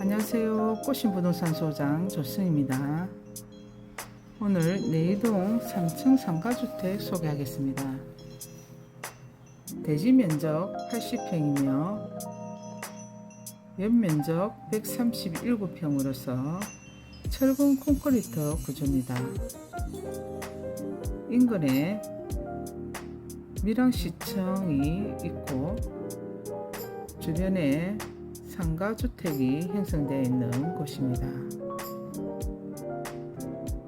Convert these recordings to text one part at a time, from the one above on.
안녕하세요. 꽃신 부동산 소장 조승입니다. 오늘 내이동 3층 상가주택 소개하겠습니다. 대지 면적 80평이며 연면적 137평으로서 철근 콘크리트 구조입니다. 인근에 밀양시청이 있고 주변에 상가 주택이 형성되어 있는 곳입니다.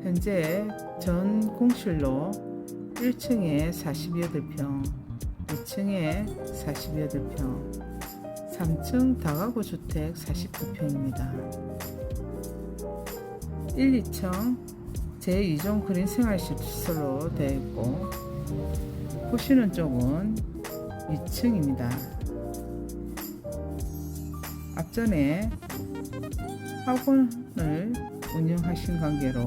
현재 전 공실로 1층에 48평, 2층에 48평, 3층 다가구 주택 49평입니다. 1, 2층 제2종 그린 생활시설로 되어 있고 보시는 쪽은 2층입니다. 앞전에 학원을 운영하신 관계로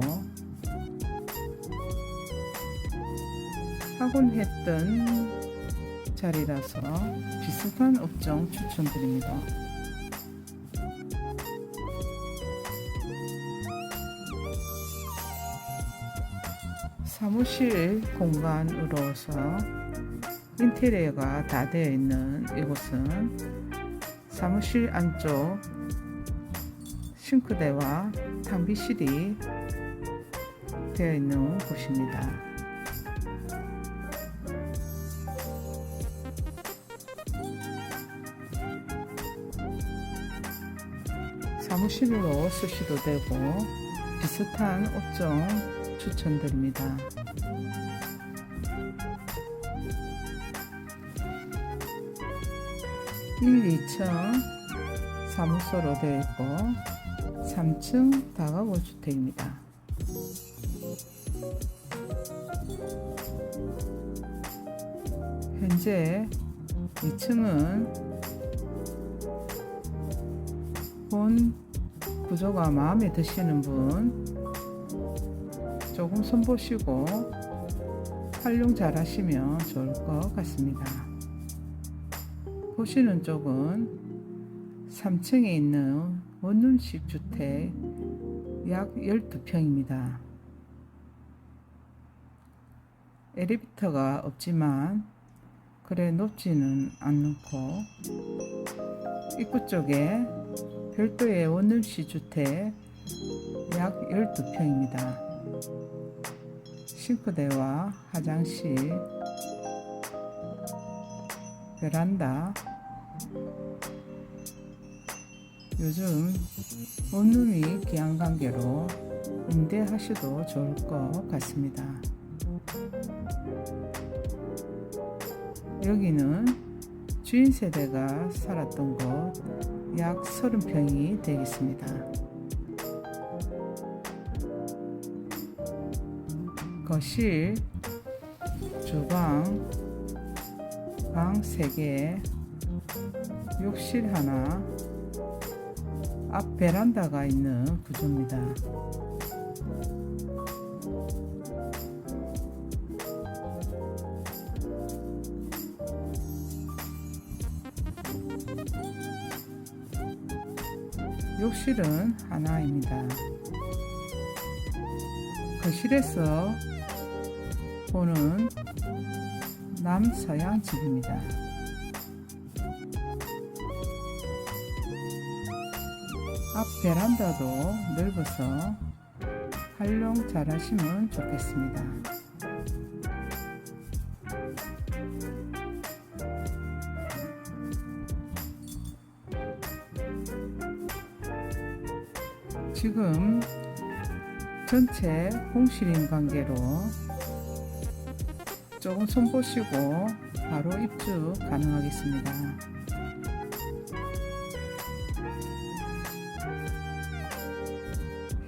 학원 했던 자리라서 비슷한 업종 추천드립니다. 사무실 공간으로서 인테리어가 다 되어 있는 이곳은 사무실 안쪽 싱크대와 탕비실이 되어 있는 곳입니다. 사무실로 쓰셔도 되고 비슷한 업종 추천드립니다. 일, 2층 사무소로 되어 있고 3층 다가구 주택입니다. 현재 2층은 본 구조가 마음에 드시는 분 조금 손보시고 활용 잘 하시면 좋을 것 같습니다. 보시는 쪽은 3층에 있는 원룸식 주택 약 12평입니다. 엘리베이터가 없지만 그래 높지는 않고 입구 쪽에 별도의 원룸식 주택 약 12평입니다. 싱크대와 화장실, 베란다, 요즘 원룸이 귀한 관계로 임대하셔도 좋을 것 같습니다. 여기는 주인 세대가 살았던 곳 약 30평이 되겠습니다. 거실, 주방, 방 3개, 욕실 하나, 앞 베란다가 있는 구조입니다. 욕실은 하나입니다. 거실에서 보는 남서양 집입니다. 앞 베란다도 넓어서 활용 잘 하시면 좋겠습니다. 지금 전체 공실인 관계로 조금 손 보시고 바로 입주 가능하겠습니다.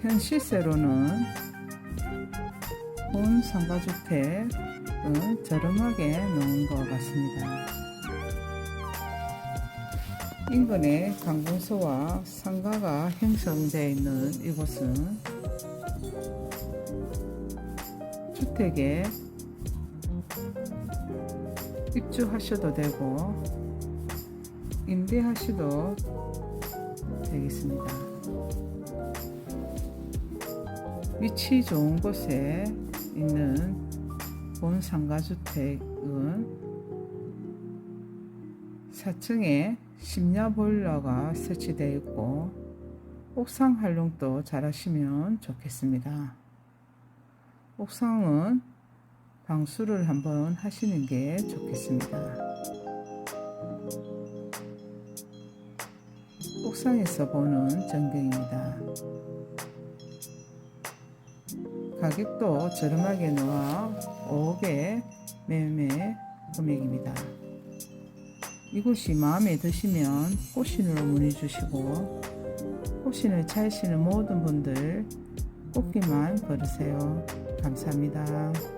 현 시세로는 본 상가주택은 저렴하게 놓은 것 같습니다. 인근에 관공서와 상가가 형성되어 있는 이곳은 주택에 입주하셔도 되고 임대하셔도 되겠습니다. 위치 좋은 곳에 있는 본 상가주택은 4층에 심야 보일러가 설치되어 있고 옥상 활용도 잘 하시면 좋겠습니다. 옥상은 방수를 한번 하시는 게 좋겠습니다. 옥상에서 보는 전경입니다. 가격도 저렴하게 나와 5억의 매매 금액입니다. 이곳이 마음에 드시면 꽃신으로 문의 주시고 꽃신을 찾으시는 모든 분들 꽃길만 걸으세요. 감사합니다.